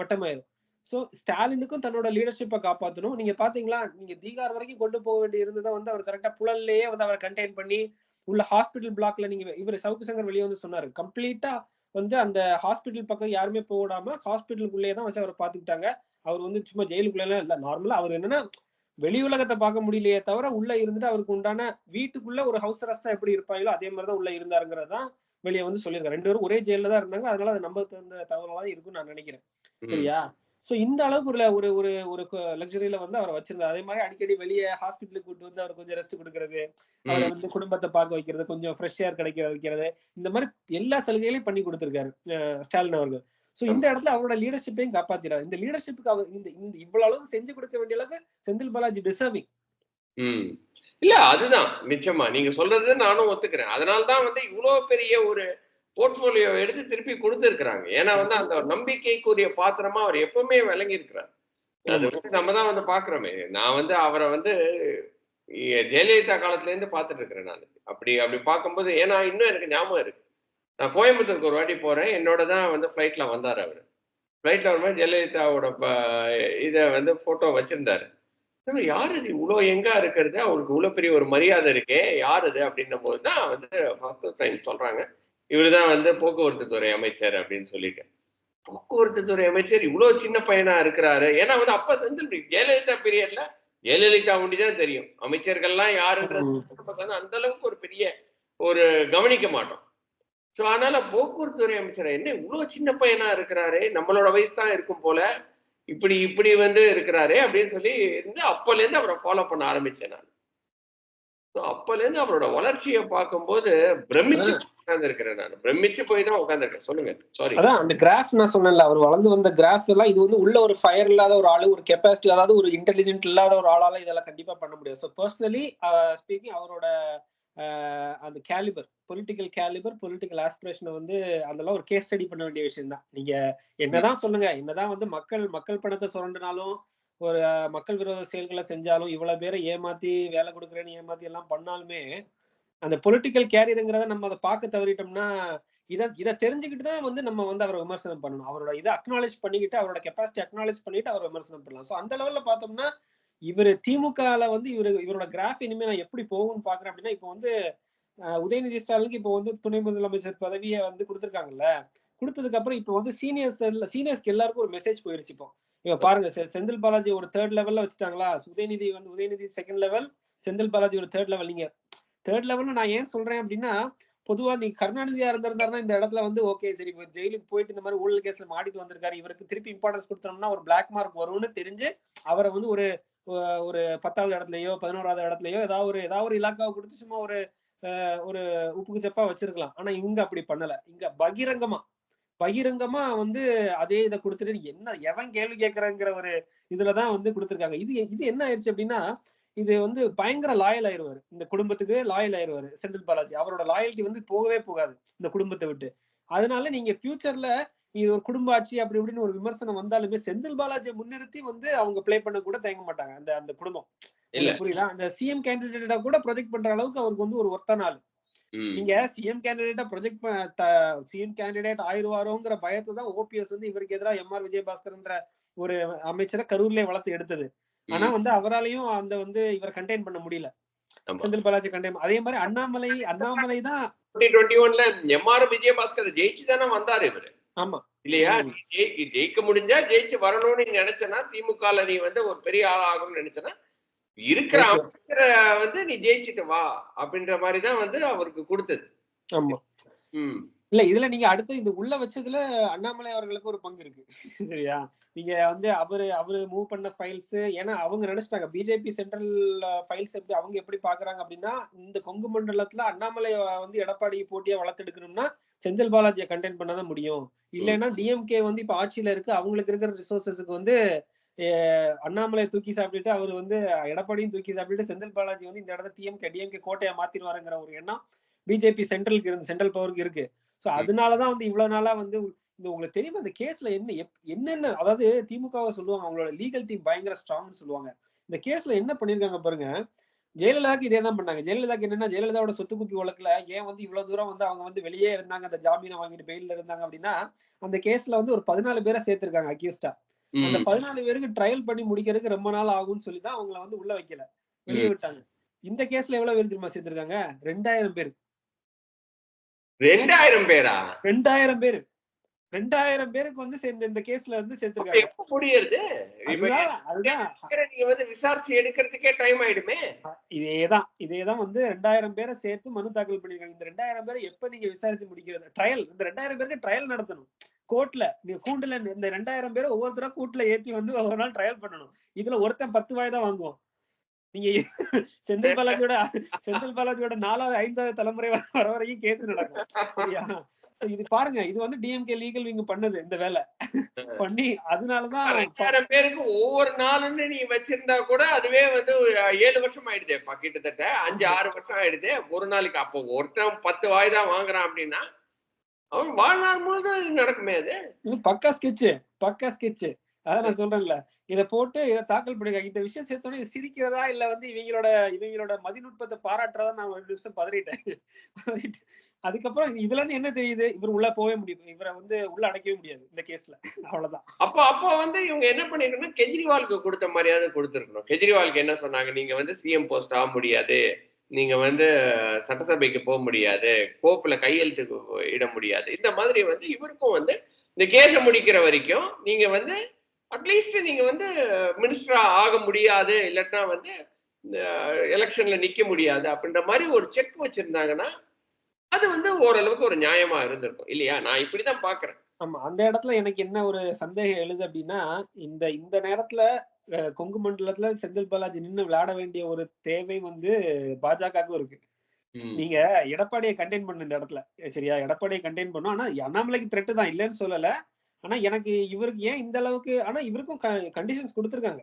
B: மட்டமாயிரும். சோ ஸ்டாலினுக்கும் தன்னோட லீடர்ஷிப்பை காப்பாத்தணும். நீங்க பாத்தீங்களா? நீங்க தீகார் வரைக்கும் கொண்டு போக வேண்டி இருந்ததை வந்து அவர் கரெக்டா புழல்லையே வந்து அவரை கண்டெயின் பண்ணி உள்ள ஹாஸ்பிட்டல் பிளாக்ல நீங்க இவர் சவுக்கு சங்கர் வெளியே வந்து சொன்னாரு. கம்ப்ளீட்டா வந்து அந்த ஹாஸ்பிட்டல் பக்கம் யாருமே போடாம ஹாஸ்பிட்டலுக்குள்ளேயே தான் வச்சு அவரை பாத்துக்கிட்டாங்க. அவர் வந்து சும்மா ஜெயிலுக்குள்ள இல்ல. நார்மலா அவர் என்னன்னா வெளி உலகத்தை பார்க்க முடியலையே தவிர உள்ள இருந்துட்டு அவருக்கு உண்டான வீட்டுக்குள்ள ஒரு ஹவுஸ் அரெஸ்டா எப்படி இருப்பாங்களோ அதே மாதிரி தான் உள்ள இருந்தாருங்கிறது தான் வெளியே வந்து சொல்லியிருக்காரு. ரெண்டு பேரும் ஒரே ஜெயில தான் இருந்தாங்க. அதனால அது நம்ப தகுந்த தகவலா தான் இருக்கும்னு நான் நினைக்கிறேன். சரியா? சோ இந்த அளவுக்கு ஒரு ஒரு ஒரு ஒரு லக்ஸரியில வந்து அவர் வச்சிருந்தார். அதே மாதிரி அடிக்கடி வெளியே ஹாஸ்பிட்டலுக்கு கூட்டு வந்து அவர் கொஞ்சம் ரெஸ்ட் கொடுக்கறது அவரை. வந்து குடும்பத்தை பார்க்க வைக்கிறது கொஞ்சம் ஃப்ரெஷ் ஏர் கிடைக்க வைக்கிறது இந்த மாதிரி எல்லா சலுகைகளையும் பண்ணி கொடுத்திருக்காரு ஸ்டாலின் அவர்கள். சோ இந்த இடத்துல அவரோட லீடர்ஷிப்பையும் காப்பாத்திறாரு. இந்த லீடர்ஷிப்புக்கு அவர் இந்த இந்த இவ்வளவு அளவுக்கு செஞ்சு கொடுக்க வேண்டிய அளவுக்கு செந்தில் பாலாஜி டிசர்விங்
A: ம். இல்ல அதுதான். நிச்சயமா. நீங்க சொல்றது நானும் ஒத்துக்கிறேன். அதனால தான் வந்து இவ்வளவு பெரிய ஒரு போர்ட்போலியோ எடுத்து திருப்பி கொடுத்துருக்குறாங்க. ஏன்னா வந்து அந்த ஒரு நம்பிக்கைக்குரிய பாத்திரமா அவர் எப்பவுமே விளங்கி இருக்கிறார் அது வந்து நம்ம தான் வந்து பாக்குறோமே. நான் வந்து அவரை வந்து ஜெயலலிதா காலத்துல இருந்து பார்த்துட்டு இருக்கிறேன் நான். அப்படி அப்படி பார்க்கும்போது ஏன்னா இன்னும் எனக்கு ஞாபகம் இருக்கு. நான் கோயம்புத்தூருக்கு ஒரு வாட்டி போறேன். என்னோட தான் வந்து ஃப்ளைட்ல வந்தார் அவர். ஃப்ளைட்ல வரும்போது ஜெயலலிதாவோட இதை வந்து போட்டோ வச்சிருந்தாரு. யார் இது இவ்வளோ எங்கா இருக்கிறது அவருக்கு இவ்வளோ பெரிய ஒரு மரியாதை இருக்கே யார் இது அப்படின்னும் போது தான் வந்து ஃபர்ஸ்ட் டைம் சொல்றாங்க. இவர் தான் வந்து போக்குவரத்து துறை அமைச்சர் அப்படின்னு சொல்லிட்டு. போக்குவரத்து துறை அமைச்சர் இவ்வளோ சின்ன பையனா இருக்கிறாரு. ஏன்னா வந்து அப்ப செந்தில் ஜெயலலிதா பீரியட்ல ஜெயலலிதா ஒண்டி தான் தெரியும். அமைச்சர்கள்லாம் யாருன்றது வந்து அந்த அளவுக்கு ஒரு பெரிய ஒரு கவனிக்க மாட்டோம். ஸோ அதனால போக்குவரத்து துறை அமைச்சர் என்ன இவ்வளோ சின்ன பையனா இருக்கிறாரு நம்மளோட வயசு தான் இருக்கும் போல இப்படி இப்படி வந்து இருக்கிறாரு அப்படின்னு சொல்லி இருந்து அப்பல இருந்து அவரை ஃபாலோ பண்ண ஆரம்பிச்சேன் நான். ஸோ அப்பல இருந்து அவரோட வளர்ச்சியை பார்க்கும்போது பிரமிச்சு உட்கார்ந்துருக்கிறேன் நான். பிரமிச்சு போய் தான் உட்கார்ந்துருக்கேன். சொல்லுங்க. சாரி
B: அதான் அந்த கிராஃப் நான் சொன்னேன்ல அவர் வளர்ந்து வந்த கிராஃப் எல்லாம் இது வந்து உள்ள ஒரு ஃபயர் இல்லாத ஒரு ஆளு ஒரு கெப்பாசிட்டி அதாவது ஒரு இன்டெலிஜென்ட் இல்லாத ஒரு ஆளால இதெல்லாம் கண்டிப்பா பண்ண முடியாது. ஸோ பர்சனலி ஸ்பீக்கிங் அவரோட அந்த கேலிபர் பொலிட்டிக்கல் கேலிபர் பொலிட்டிக்கல் ஆஸ்பிரேஷனை வந்து அதெல்லாம் ஒரு கேஸ் ஸ்டடி பண்ண வேண்டிய விஷயம் தான். நீங்க என்னதான் சொல்லுங்க என்னதான் வந்து மக்கள் மக்கள் பணத்தை சுரண்டினாலும் ஒரு மக்கள் விரோத செயல்களை செஞ்சாலும் இவ்வளவு பேரை ஏமாத்தி வேலை கொடுக்குறேன்னு ஏமாத்தி எல்லாம் பண்ணாலுமே அந்த பொலிட்டிக்கல் கேரியருங்கிறத நம்ம அதை பார்க்க தவறிட்டோம்னா இதை இதை தெரிஞ்சுக்கிட்டு தான் வந்து நம்ம வந்து அவரை விமர்சனம் பண்ணணும். அவரோட இதை அக்னாலேஜ் பண்ணிக்கிட்டு அவரோட கெப்பாசிட்டி அக்னாலேஜ் பண்ணிட்டு அவரை விமர்சனம் பண்ணலாம். ஸோ அந்த லெவல்ல பார்த்தோம்னா இவர் திமுகல வந்து இவரு இவரோட கிராஃப் இனிமே நான் எப்படி போகும்னு பாக்குறேன் அப்படின்னா இப்போ வந்து உதயநிதி ஸ்டாலினுக்கு இப்போ வந்து துணை முதலமைச்சர் பதவியை வந்து கொடுத்துருக்காங்கல்ல கொடுத்ததுக்கு அப்புறம் இப்போ வந்து சீனியர்ஸ் சீனியர்ஸ்க்கு எல்லாருக்கும் ஒரு மெசேஜ் போயிருச்சு இப்போ. இப்ப பாருங்க செந்தில் பாலாஜி ஒரு தேர்ட் லெவல்ல வச்சுட்டாங்களா? உதயநிதி வந்து உதயநிதி செகண்ட் லெவல் செந்தில் பாலாஜி ஒரு தேர்ட் லெவல் நீங்க தேர்ட் லெவல்ல நான் ஏன் சொல்றேன் அப்படின்னா பொதுவா நீ கருணாநிதியா இருந்திருந்தாருன்னா இந்த இடத்துல வந்து ஓகே சரி இப்போ ஜெயிலுக்கு போயிட்டு இந்த மாதிரி ஊழல் கேஸ்ல மாட்டிட்டு வந்திருக்காரு. இவருக்கு திருப்பி இம்பார்ட்டன்ஸ் கொடுத்தோம்னா ஒரு பிளாக் மார்க் வரும்னு தெரிஞ்சு அவரை வந்து ஒரு ஒரு பத்தாவது இடத்துலயோ பதினோராவது இடத்துலயோ ஏதாவது ஒரு ஏதாவது ஒரு இலாக்காவை கொடுத்து சும்மா ஒரு ஒரு உப்புக்கு செப்பா வச்சிருக்கலாம். ஆனா இவங்க அப்படி பண்ணல. இங்க பகிரங்கமா பகிரங்கமா வந்து அதே இதை கொடுத்துட்டு என்ன எவன் கேள்வி கேட்கறாங்கிற ஒரு இதுலதான் வந்து கொடுத்துருக்காங்க. இது இது என்ன ஆயிடுச்சு அப்படின்னா இது வந்து பயங்கர லாயல் ஆயிருவாரு. இந்த குடும்பத்துக்கு லாயல் ஆயிருவாரு செந்தில் பாலாஜி. அவரோட லாயல்ட்டி வந்து போகவே போகாது இந்த குடும்பத்தை விட்டு. அதனால நீங்க ஃபியூச்சர்ல இது ஒரு குடும்ப ஆட்சி அப்படி இப்படின்னு ஒரு விமர்சனம் வந்தாலுமே செந்தில் பாலாஜியை முன்னிறுத்தி வந்து அவங்க ப்ளே பண்ண கூட தயங்க மாட்டாங்க அந்த அந்த குடும்பம். புரியுதா அந்த சிஎம் கேண்டிடேட்டா கூட ப்ரொஜெக்ட் பண்ற அளவுக்கு அவருக்கு வந்து ஒரு ஒர்த்தான ஆள்
A: ம்.
B: நீங்க சிஎம் கேண்டிடேட்டா ப்ரொஜெக்ட் சிஎம் கேண்டிடேட் ஆயிருவாரோங்கிற பயத்துல தான் ஓபிஎஸ் வந்து இவருக்கு எதிராக எம் ஆர் விஜயபாஸ்கர்ன்ற ஒரு அமைச்சரை கரூர்லயே வளர்த்து எடுத்தது ஆனா. வந்து அவராலையும் அந்த வந்து இவரை கண்டெயின் பண்ண முடியல. செந்தில் பாலாஜி கண்டெயின் அதே மாதிரி அண்ணாமலை அண்ணாமலை தான்
A: 2021 எம்ஆர் விஜயபாஸ்கர் ஜெயிச்சு தானே வந்தாரு இவரு
B: ஆமா.
A: இல்லையா? ஜெயிக்க முடிஞ்சா ஜெயிச்சு வரணும்னு நினைச்சனா திமுகல நீ வந்து ஒரு பெரிய ஆள் ஆகணும்னு நினைச்சனா இருக்கிற. அமைச்சரை வந்து நீ ஜெயிச்சுட்டு வா அப்படின்ற மாதிரி தான் வந்து அவருக்கு கொடுத்தது.
B: ஆமா.
A: ம்.
B: இல்ல இதுல நீங்க அடுத்து இது உள்ள வச்சதுல அண்ணாமலை அவர்களுக்கு ஒரு பங்கு இருக்கு. சரியா? நீங்க வந்து அவரு அவரு மூவ் பண்ண ஃபைல்ஸ் ஏன்னா அவங்க நினைச்சிட்டாங்க. பிஜேபி சென்ட்ரல் ஃபைல்ஸ் எப்படி அவங்க எப்படி பாக்குறாங்க அப்படின்னா இந்த கொங்கு மண்டலத்துல அண்ணாமலை வந்து எடப்பாடி போட்டியா வளர்த்தெடுக்கணும்னா செந்தில் பாலாஜியை கண்டெயின் பண்ணாதான் முடியும். இல்லைன்னா டிஎம்கே வந்து இப்ப ஆட்சியில இருக்கு. அவங்களுக்கு இருக்கிற ரிசோர்சஸுக்கு வந்து அண்ணாமலை தூக்கி சாப்பிட்டுட்டு அவர் வந்து எடப்பாடியும் தூக்கி சாப்பிட்டுட்டு செந்தில் பாலாஜி வந்து இந்த இடத்த டிஎம்கே டிஎம்கே கோட்டையை மாத்திருவாருங்கிற ஒரு எண்ணம் பிஜேபி சென்ட்ரலுக்கு இருந்து சென்ட்ரல் பவருக்கு இருக்கு. சோ அதனாலதான் வந்து இவ்வளவு நாளா வந்து இந்த உங்களுக்கு தெரியும் அந்த கேஸ்ல என்ன என்னென்ன அதாவது திமுகவை சொல்லுவாங்க அவங்களோட லீகல் டீம் பயங்கர ஸ்ட்ராங்னு சொல்லுவாங்க. இந்த கேஸ்ல என்ன பண்ணிருக்காங்க பாருங்க ஜெயலலிதாக்கு இதே தான் பண்ணாங்க. ஜெயலலிதாக்கு என்னன்னா ஜெயலலிதாவோட சொத்து குப்பி வழக்குல ஏன் வந்து இவ்வளவு தூரம் வந்து அவங்க வந்து வெளியே இருந்தாங்க அந்த ஜாமீனை வாங்கிட்டு பெயில்ல இருந்தாங்க அப்படின்னா அந்த கேஸ்ல வந்து ஒரு பதினாலு பேரை சேர்த்திருக்காங்க அக்யூஸ்டா அந்த. பதினாலு பேருக்கு ட்ரையல் பண்ணி முடிக்கிறதுக்கு ரொம்ப நாள் ஆகும்னு சொல்லி தான் அவங்கள வந்து உள்ள வைக்கல. வெளியே விட்டாங்க. இந்த கேஸ்ல எவ்வளவு பேர் தெரியுமா சேர்த்திருக்காங்க? ரெண்டாயிரம் பேர்.
A: ரெண்டாயிரம் பேரா?
B: ரெண்டாயிரம் பேர். ரெண்டாயிரம் பேருக்கு வந்து சேர்ந்த இந்த கேஸ்ல வந்து சேர்த்திருக்காங்க. அதுதான்
A: நீங்க வந்து விசாரிச்சு எடுக்கிறதுக்கே டைம் ஆயிடுமே.
B: இதேதான் இதேதான் வந்து ரெண்டாயிரம் பேரை சேர்த்து மனு தாக்கல் பண்ணிருக்காங்க. இந்த ரெண்டாயிரம் பேரை எப்ப நீங்க விசாரிச்சு முடிக்கிறது? ட்ரையல் இந்த ரெண்டாயிரம் பேருக்கு ட்ரையல் நடத்தணும். கோர்ட்ல நீங்க கூண்டுல இந்த ரெண்டாயிரம் பேரை ஒவ்வொருத்தரா கூட்டுல ஏத்தி வந்து ஒவ்வொரு நாள் ட்ரையல் பண்ணணும். இதுல ஒருத்தன் பத்து வாய் தான் வாங்குவான். நீங்க செந்தில் பாலாஜியோட செந்தில் பாலாஜியோட நாலாவது ஐந்தாவது தலைமுறை வர வர வரைக்கும் கேஸ் நடக்கும். சரியா? இது பாருங்க இது வந்து டிஎம்கே லீகல் விங் பண்ணது இந்த வேலை. பண்ணி அதனாலதான்
A: ரெண்டாயிரம் பேருக்கு ஒவ்வொரு நாளுன்னு நீ வச்சிருந்தா கூட அதுவே வந்து ஏழு வருஷம் ஆயிடுதேப்பா கிட்டத்தட்ட அஞ்சு ஆறு வருஷம் ஆயிடுது. ஒரு நாளைக்கு அப்போ ஒருத்தன் பத்து வாய் தான் வாங்குறான் அப்படின்னா அவர் வாழ்நாள் முழுதும் இது நடக்குமே அது?
B: இது பக்கா ஸ்கெட்ச் பக்கா ஸ்கெட்ச் அதான் நான் சொல்றேன்ல இத போட்டு இதை தாக்கல் பண்ணிருக்காங்க இந்த விஷயம் சேர்த்தோன்னே இது சிரிக்கிறதா இல்ல வந்து இவங்களோட இவங்களோட மதிநுட்பத்தை பாராட்டுறதா நான் ஒரு நிமிஷம் பதறிட்டேன். பதறிட்டு அதுக்கப்புறம் இதுல இருந்து என்ன தெரியுது? இவர் உள்ள போவே முடியும். இவரை வந்து உள்ள அடைக்கவே முடியாது இந்த கேஸ்ல அவ்வளவுதான்.
A: அப்போ அப்போ வந்து இவங்க என்ன பண்ணிருக்கணும் கெஜ்ரிவாலுக்கு கொடுத்த மரியாதை கொடுத்துருக்கணும். கெஜ்ரிவாலுக்கு என்ன சொன்னாங்க? நீங்க வந்து சிஎம் போஸ்ட் ஆக முடியாது. நீங்க வந்து சட்டசபைக்கு போக முடியாது. கோப்புல கையெழுத்து இட முடியாது. இந்த மாதிரி வந்து இவருக்கும் வந்து இந்த கேஸை முடிக்கிற வரைக்கும் நீங்க வந்து அட்லீஸ்ட் நீங்க வந்து மினிஸ்டரா ஆக முடியாது. இல்லட்டா வந்து இந்த எலெக்ஷன்ல நிக்க முடியாது. அப்படின்ற மாதிரி ஒரு செக் வச்சிருந்தாங்கன்னா அது வந்து ஓரளவுக்கு ஒரு நியாயமா இருந்திருக்கும். இல்லையா? நான் இப்படிதான் பாக்குறேன்.
B: ஆமா. அந்த இடத்துல எனக்கு என்ன ஒரு சந்தேகம் எழுது அப்படின்னா இந்த இந்த நேரத்துல கொங்கு மண்டலத்துல செந்தில் பாலாஜி நின்னு விளையாட வேண்டிய ஒரு தேவை வந்து பாஜகவுக்கும் இருக்கு. நீங்க எடப்பாடியை கண்டெயின் பண்ண இந்த இடத்துல. சரியா? எடப்பாடியை கண்டெயின் பண்ணும் ஆனா அண்ணாமலைக்கு த்ரெட்டு தான் இல்லைன்னு சொல்லல. ஆனா எனக்கு இவருக்கு ஏன் இந்த அளவுக்கு ஆனா இவருக்கும் கண்டிஷன்ஸ் கொடுத்துருக்காங்க.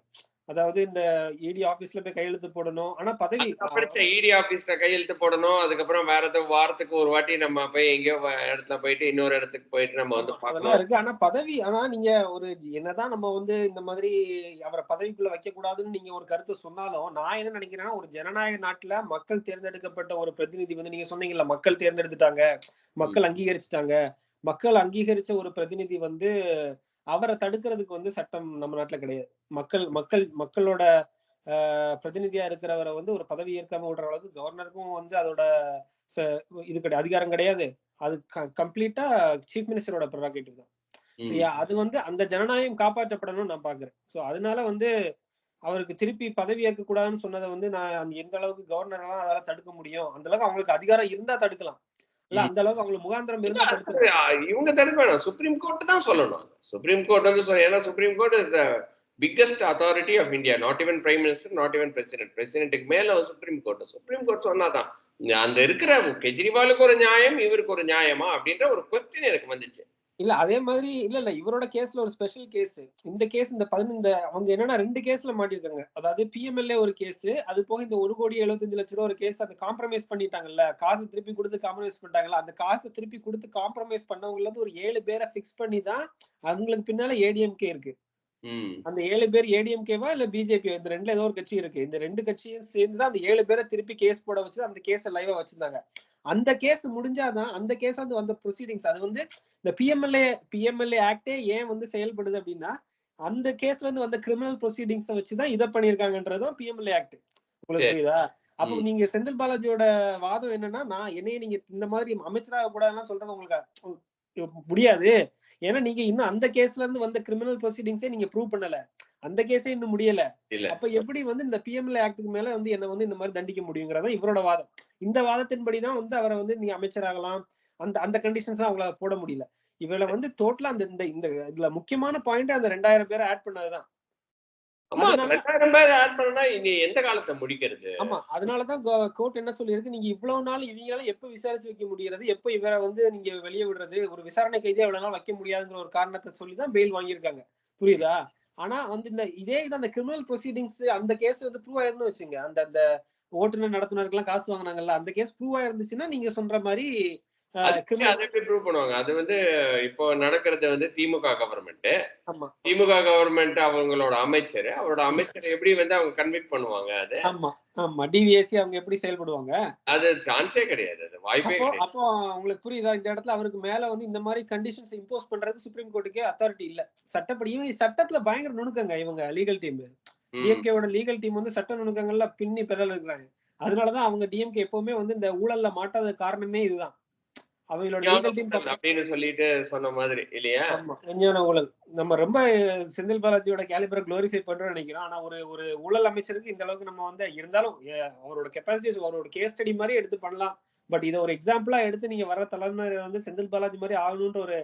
B: அதாவது இந்த இடி ஆபீஸ்ல போய் கையெழுத்து போடணும். ஆனா பதவி
A: படிச்ச இடி ஆபீஸ்ல கையெழுத்து போடணும். அதுக்கப்புறம் வேற ஏதோ வாரத்துக்கு ஒரு வாட்டி நம்ம போய் எங்கேயோ இடத்துல போயிட்டு இன்னொரு இடத்துக்கு போயிட்டு நம்ம வந்து
B: அதெல்லாம் இருக்கு. ஆனா பதவி ஆனா நீங்க ஒரு என்னதான் நம்ம வந்து இந்த மாதிரி அவரை பதவிக்குள்ள வைக்க கூடாதுன்னு நீங்க ஒரு கருத்து சொன்னாலும் நான் என்ன நினைக்கிறேன்னா ஒரு ஜனநாயக நாட்டுல மக்கள் தேர்ந்தெடுக்கப்பட்ட ஒரு பிரதிநிதி வந்து நீங்க சொன்னீங்கல்ல மக்கள் தேர்ந்தெடுத்துட்டாங்க. மக்கள் அங்கீகரிச்சுட்டாங்க. மக்கள் அங்கீகரிச்ச ஒரு பிரதிநிதி வந்து அவரை தடுக்கிறதுக்கு வந்து சட்டம் நம்ம நாட்டுல கிடையாது. மக்கள் மக்கள் மக்களோட ஆஹ் பிரதிநிதியா இருக்கிறவரை வந்து ஒரு பதவி ஏற்காம விடுற அளவுக்கு கவர்னருக்கும் வந்து அதோட இது கிடையாது அதிகாரம் கிடையாது. அது கம்ப்ளீட்டா சீஃப் மினிஸ்டரோட ப்ரெரோகேட்டிவ் தான். சரியா அது வந்து அந்த ஜனநாயகம் காப்பாற்றப்படணும்னு நான் பாக்குறேன். சோ அதனால வந்து அவருக்கு திருப்பி பதவி ஏற்க கூடாதுன்னு சொன்னதை வந்து நான் எந்த அளவுக்கு கவர்னர் எல்லாம் அதால தடுக்க முடியும் அந்த அளவுக்கு அவங்களுக்கு அதிகாரம் இருந்தா தடுக்கலாம். இல்ல அந்த அளவுக்கு அவங்களுக்கு முகாந்திரம் இருந்தா
A: இவங்க வேணாம். சுப்ரீம் கோர்ட் தான் சொல்லணும். சுப்ரீம் கோர்ட் வந்து ஏன்னா Supreme Court is the biggest authority of India not even prime minister not even president பிரசிடென்ட்டுக்கு மேல சுப்ரீம் கோர்ட் சுப்ரீம் கோர்ட் சொன்னாதான் அந்த இருக்கிற கெஜ்ரிவாலுக்கு ஒரு நியாயம் இவருக்கு ஒரு நியாயமா? அப்படின்ற ஒரு கொஸ்டின் எனக்கு வந்துச்சு.
B: இல்ல அதே மாதிரி இல்ல இல்ல இவரோட கேஸ்ல ஒரு ஸ்பெஷல் கேஸ் இந்த கேஸ் இந்த பதினஞ்சு அவங்க என்னன்னா ரெண்டு கேஸ்ல மாட்டிருக்காங்க. அதாவது பிஎம்எல்ஏ ஒரு கேஸ் அது போக இந்த ஒரு கோடி எழுபத்தஞ்சு லட்ச ரூபா ஒரு கேஸ் அதை காம்ப்ரமைஸ் பண்ணிட்டாங்கல்ல காசு திருப்பி கொடுத்து காம்ப்ரமைஸ் பண்ணிட்டாங்கல்ல அந்த காசை திருப்பி கொடுத்து காம்ப்ரமைஸ் பண்ணவங்கல இருந்து ஒரு ஏழு பேரை ஃபிக்ஸ் பண்ணி தான் அவங்களுக்கு பின்னால ஏடிஎம்கே இருக்கு. அந்த ஏழு பேர் ஏடிஎம்கேவா இல்ல பிஜேபி இந்த ரெண்டுல ஏதோ ஒரு கட்சி இருக்கு. இந்த ரெண்டு கட்சியும் சேர்ந்து தான் அந்த ஏழு பேரை திருப்பி கேஸ் போட வச்சு அந்த கேஸை லைவா வச்சிருந்தாங்க. அந்த கேஸ் முடிஞ்சாதான் அந்த கேஸ் வந்து வந்த ப்ரொசீடிங்ஸ் அது வந்து இந்த பிஎம்எல்ஏ பிஎம்எல்ஏ ஆக்டே ஏன் வந்து செயல்படுது அப்படின்னா அந்த கேஸ்ல இருந்து வந்த கிரிமினல் ப்ரொசீடிங்ஸை வச்சுதான் இதை பண்ணிருக்காங்கன்றதும் பிஎம்எல்ஏ ஆக்ட் உங்களுக்கு. புரியுதா? அப்போ. நீங்க செந்தில் பாலாஜியோட வாதம் என்னன்னா நான் என்னைய நீங்க இந்த மாதிரி அமைச்சராக கூடாதுலாம் சொல்றது உங்களுக்கு முடியாது. ஏன்னா நீங்க இன்னும் அந்த கேஸ்ல இருந்து வந்த கிரிமினல் ப்ரொசீடிங்ஸே நீங்க ப்ரூவ் பண்ணல. அந்த கேஸே இன்னும் முடியல. அப்ப எப்படி வந்து இந்த பிஎம்எல்ஏ ஆக்டுக்கு மேல வந்து என்ன வந்து இந்த மாதிரி தண்டிக்க முடியுங்கிறதா இவரோட வாதம். இந்த வாதத்தின்படி தான் வந்து அவரை வந்து நீங்க அமைச்சராகலாம் அந்த அந்த கண்டிஷன்ஸ் அவங்கள போட முடியல. இவள வந்து டோட்டலா அந்த இந்த இந்த இதுல முக்கியமான பாயிண்ட் அந்த ரெண்டாயிரம் பேரை ஆட் பண்ணதுதான்
A: எந்த காலத்தை முடிக்கிறது?
B: ஆமா அதனாலதான் கோர்ட் என்ன சொல்லியிருக்கு? நீங்க இவ்வளவு நாள் இவங்களால எப்ப விசாரிச்சு வைக்க முடியறது எப்ப இவரை வந்து நீங்க வெளியே விடுறது? ஒரு விசாரணை கைதியா இவ்வளவு நாள் வைக்க முடியாதுங்கிற ஒரு காரணத்தை சொல்லி தான் பெயில் வாங்கியிருக்காங்க. புரியுதா? ஆனா வந்து இந்த இதே இது அந்த கிரிமினல் ப்ரொசீடிங்ஸ் அந்த கேஸ் வந்து ப்ரூவ் ஆயிருன்னு வச்சுங்க. அந்த அந்த ஓட்டுநர் நடத்துனருக்கெல்லாம் காசு வாங்கினாங்கல்ல அந்த கேஸ் ப்ரூவ் ஆயிருந்துச்சுன்னா நீங்க சொல்ற மாதிரி
A: ப்ரூவ் பண்ணுவாங்க. அது வந்து இப்போ நடக்கிறது வந்து திமுக கவர்மெண்ட் திமுக கவர்மெண்ட் அவங்களோட அமைச்சர். அவரோட அமைச்சர் எப்படி வந்து அவங்க கன்விக்ட் பண்ணுவாங்க அது?
B: ஆமா ஆமா. டிவிஎஸ்சி அவங்க எப்படி செயல்படுவாங்க?
A: அது சான்ஸே கிடையாது. அது வாய்ப்பே
B: அப்போ உங்களுக்கு புரியுதா? இந்த இடத்துல அவருக்கு மேல வந்து இந்த மாதிரி கண்டிஷன்ஸ் இம்போஸ் பண்றது சுப்ரீம் கோர்ட்டுக்கே அத்தாரிட்டி இல்ல. சட்டப்படி சட்டத்துல பயங்கர நுணுக்கங்க இவங்க லீகல் டீம். டிஎம்கேவோட லீகல் டீம் வந்து சட்ட நுணுக்கங்கள்ல பின்னி பெறல இருக்கிறாங்க. அதனாலதான் அவங்க டிஎம்கே எப்பவுமே வந்து இந்த ஊழல்ல மாட்டாத காரணமே இதுதான்.
A: அப்படின்னு சொல்லிட்டு சொன்ன மாதிரி இல்லையா?
B: விஞ்ஞான ஊழல். நம்ம ரொம்ப செந்தில் பாலாஜியோட கேலிபரை குளோரிஃபை பண்றோம்னு நினைக்கிறோம். ஆனா ஒரு ஒரு ஊழல் அமைச்சருக்கு இந்த அளவுக்கு நம்ம வந்து இருந்தாலும் அவரோட கெப்பாசிட்டிஸ் அவரோட கேஸ் ஸ்டடி மாதிரி எடுத்து பண்ணலாம். பட் இதை ஒரு எக்ஸாம்பிளா எடுத்து நீங்க வர தலைமுறை வந்து செந்தில் பாலாஜி மாதிரி ஆகணும்ன்ற ஒரு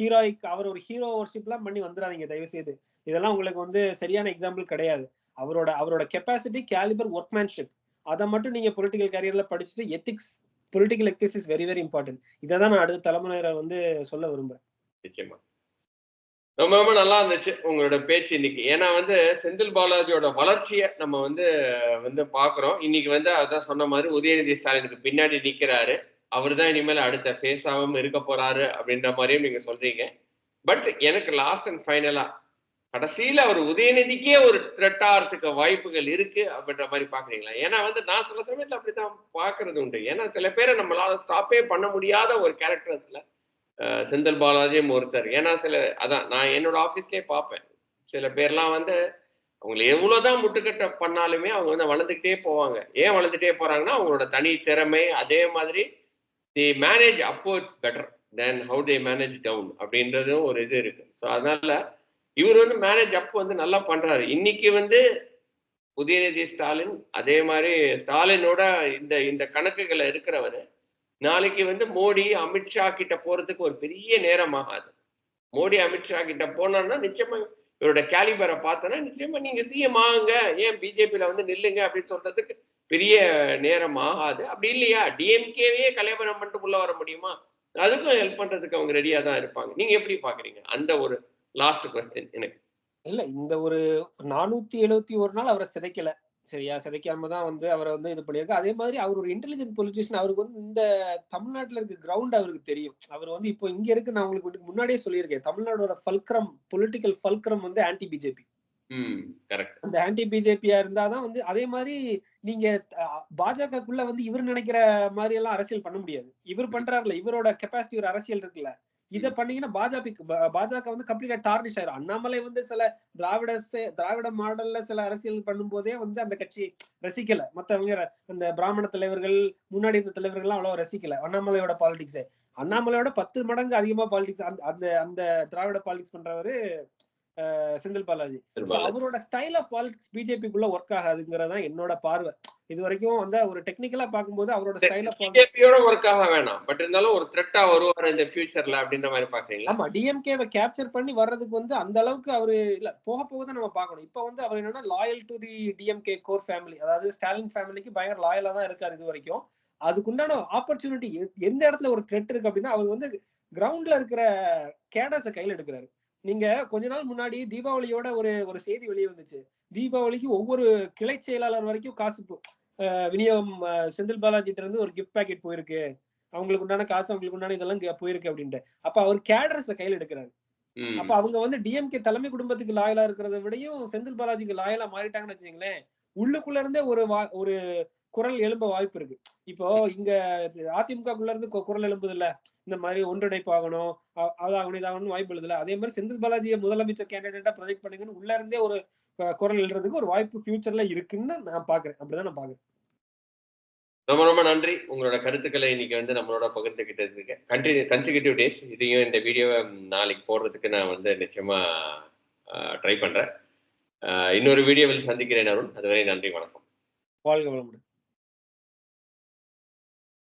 B: ஹீரோயிக் அவர் ஒரு ஹீரோ ஒர்ஷிப்லாம் பண்ணி வந்துடாதீங்க தயவு செய்து இதெல்லாம் உங்களுக்கு வந்து சரியான எக்ஸாம்பிள் கிடையாது. அவரோட அவரோட கெப்பாசிட்டி கேலிபர் ஒர்க்மேன்ஷிப் அதை மட்டும் நீங்க பொலிட்டிக்கல் கேரியர்ல படிச்சுட்டு ethics political ethics is very very important இதை தான் நான் அடுத்த தலைமுறையில வந்து சொல்ல விரும்புறேன்.
A: நிச்சயமா. ரொம்ப ரொம்ப நல்லா இருந்துச்சு உங்களோட பேச்சு இன்னைக்கு. ஏன்னா வந்து செந்தில் பாலாஜியோட வளர்ச்சியை நம்ம வந்து வந்து பாக்குறோம் இன்னைக்கு வந்து அதான் சொன்ன மாதிரி உதயநிதி ஸ்டாலினுக்கு பின்னாடி நிக்கிறாரு. அவர் தான் இனிமேல் அடுத்த ஃபேஸாகவும் இருக்க போறாரு அப்படின்ற மாதிரியும் நீங்க சொல்றீங்க. பட் எனக்கு லாஸ்ட் அண்ட் ஃபைனலா கடைசியில அவர் உதயநிதிக்கே ஒரு த்ரெட் ஆகிறதுக்கு வாய்ப்புகள் இருக்கு அப்படின்ற மாதிரி பாக்குறீங்களா? ஏன்னா வந்து நான் சில சமயத்துல அப்படித்தான் பாக்குறது உண்டு. ஏன்னா சில பேரை நம்மளால ஸ்டாப்பே பண்ண முடியாத ஒரு கேரக்டர்ஸ்ல செந்தில் பாலாஜியும் ஒருத்தர். ஏன்னா சில அதான் நான் என்னோட ஆஃபீஸ்லயே பார்ப்பேன். சில பேர்லாம் வந்து அவங்களை எவ்வளவுதான் முட்டுக்கட்டை பண்ணாலுமே அவங்க வந்து வளர்ந்துக்கிட்டே போவாங்க. ஏன் வளர்ந்துட்டே போறாங்கன்னா அவங்களோட தனி திறமை அதே மாதிரி they manage upwards better than how they manage down அப்படின்றதும் ஒரு இது இருக்கு. ஸோ அதனால இவர் வந்து மேனேஜ் அப் வந்து நல்லா பண்றாரு. இன்னைக்கு வந்து உதயநிதி ஸ்டாலின் அதே மாதிரி ஸ்டாலினோட இந்த இந்த கணக்குகளை இருக்கிறவர் நாளைக்கு வந்து மோடி அமித்ஷா கிட்ட போறதுக்கு ஒரு பெரிய நேரம் ஆகாது. மோடி அமித்ஷா கிட்ட போனோம்னா நிச்சயமா இவரோட கேலிபரை பார்த்தோன்னா நிச்சயமா நீங்க சிஎம் ஆகுங்க. ஏன் பிஜேபியில வந்து நில்லுங்க அப்படின்னு சொல்றதுக்கு பெரிய நேரம் ஆகாது. அப்படி இல்லையா? டிஎம்கேவே கலைபரம் பண்ணிட்டு உள்ள வர முடியுமா? அதுக்கும் ஹெல்ப் பண்றதுக்கு அவங்க ரெடியா தான் இருப்பாங்க. நீங்க எப்படி பாக்குறீங்க? அந்த ஒரு லாஸ்ட் கொஸ்டின் எனக்கு.
B: இல்ல இந்த ஒரு நானூத்தி எழுவத்தி ஒரு நாள் அவரை சிதைக்கல. சரியா? சிதைக்காம தான் வந்து அவரை வந்து இது பண்ணியிருக்கு. அதே மாதிரி அவர் ஒரு இன்டெலிஜென்ட் பொலிட்டிஷியன் அவருக்கு வந்து இந்த தமிழ்நாட்டுல இருக்க கிரவுண்ட் அவருக்கு தெரியும். அவர் வந்து இப்போ இங்க இருக்கு நான் உங்களுக்கு முன்னாடியே சொல்லியிருக்கேன். தமிழ்நாடோட ஃபல்க்ரம் பொலிட்டிக்கல் ஃபல்க்ரம் வந்து ஆன்டி பிஜேபி அந்த ஆன்டி பிஜேபியா இருந்தாதான் வந்து அதே மாதிரி நீங்க பாஜகக்குள்ள வந்து இவர் நினைக்கிற மாதிரி எல்லாம் அரசியல் பண்ண முடியாது. இவர் பண்றாருல இவரோட கெப்பாசிட்டி ஒரு அரசியல் இருக்குல்ல. இத பண்ணீங்கன்னா பாஜக பாஜக வந்து கம்ப்ளீட்டா டார்னிஷ் ஆயிரும். அண்ணாமலை வந்து சில திராவிட திராவிட மாடல்ல சில அரசியல் பண்ணும்போதே வந்து அந்த கட்சி ரசிக்கல. மத்தவங்க அந்த பிராமண தலைவர்கள் முன்னாடி இருந்த தலைவர்கள்லாம் அவ்வளவு ரசிக்கல. அண்ணாமலையோட பாலிடிக்ஸ் அண்ணாமலையோட பத்து மடங்கு அதிகமா பாலிடிக்ஸ் அந்த அந்த திராவிட பாலிடிக்ஸ் பண்றவரு செந்தில் பாலாஜி. அவரோட ஸ்டைல் ஆஃப் பாலிடிக்ஸ் பிஜேபிக்குள்ள ஒர்க் ஆகாதுங்கிறதான் என்னோட பார்வை. இது வரைக்கும் வந்து ஒரு டெக்னிக்கலா பார்க்கும்போது அவரோட ஸ்டைல் ஆஃப்
A: பிஜேபியோட ஒர்க் ஆக வேணாம். பட் இருந்தாலும் ஒரு த்ரெட்டா வருவார் இந்த ஃபியூச்சர்ல அப்படின்ற மாதிரி பாக்குறீங்களா
B: ஆமா டிஎம்கேவை கேப்சர் பண்ணி வர்றதுக்கு வந்து அந்த அளவுக்கு அவரு இல்ல போக போக தான் நம்ம பார்க்கணும். இப்போ வந்து அவர் என்னன்னா loyal to the DMK core family அதாவது ஸ்டாலின் ஃபேமிலிக்கு பயங்கர லாயலா தான் இருக்காரு இது வரைக்கும். அதுக்குண்டான ஆப்பர்ச்சுனிட்டி எந்த இடத்துல ஒரு த்ரெட் இருக்கு அப்படின்னா அவர் வந்து கிரவுண்ட்ல இருக்கிற கேடஸை கையில் எடுக்கிறாரு. நீங்க கொஞ்ச நாள் முன்னாடி தீபாவளியோட ஒரு ஒரு செய்தி வெளியே வந்துச்சு. தீபாவளிக்கு ஒவ்வொரு கிளை செயலாளர் வரைக்கும் காசு விநியோகம் செந்தில் பாலாஜிட்ட இருந்து ஒரு கிஃப்ட் பேக்கெட் போயிருக்கு. அவங்களுக்கு உண்டான காசு அவங்களுக்கு உண்டான இதெல்லாம் போயிருக்கு அப்படின்ட்டு. அப்ப அவர் கேடரஸ கையில் எடுக்கிறாரு. அப்ப அவங்க வந்து டிஎம்கே தலைமை குடும்பத்துக்கு லாயலா இருக்கிறத விடையும் செந்தில் பாலாஜிக்கு லாயலா மாறிட்டாங்கன்னு வச்சுங்களேன் உள்ளுக்குள்ள இருந்தே ஒரு ஒரு குரல் எழும்ப வாய்ப்பு இருக்கு. இப்போ இங்க அதிமுகக்குள்ள இருந்து குரல் எழும்புது இல்ல இந்த மாதிரி ஒன்றிணைப்பு ஆகணும் அதாகணும் இதாகணும் வாய்ப்பு எழுதுல அதே மாதிரி செந்தில் பாலாஜியை முதலமைச்சர் கேண்டிடேட்டா ப்ரொஜெக்ட் பண்ணுங்கன்னு உள்ள இருந்தே ஒரு குரல் எழுறதுக்கு ஒரு வாய்ப்பு ஃபியூச்சர்ல இருக்குன்னு நான் பாக்குறேன். அப்படிதான் நான் பாக்குறேன்.
A: ரொம்ப ரொம்ப நன்றி. உங்களோட கருத்துக்களை இன்னைக்கு வந்து நம்மளோட பகிர்ந்துகிட்டு இருக்கேன் கண்டினியூ கன்சிகூட்டிவ் டேஸ் இதையும் இந்த வீடியோவை நாளைக்கு போடுறதுக்கு நான் வந்து நிச்சயமா ட்ரை பண்றேன். இன்னொரு வீடியோவில் சந்திக்கிறேன் அருண். அதுவரை நன்றி வணக்கம்.
B: வாழ்க வளமுடன்.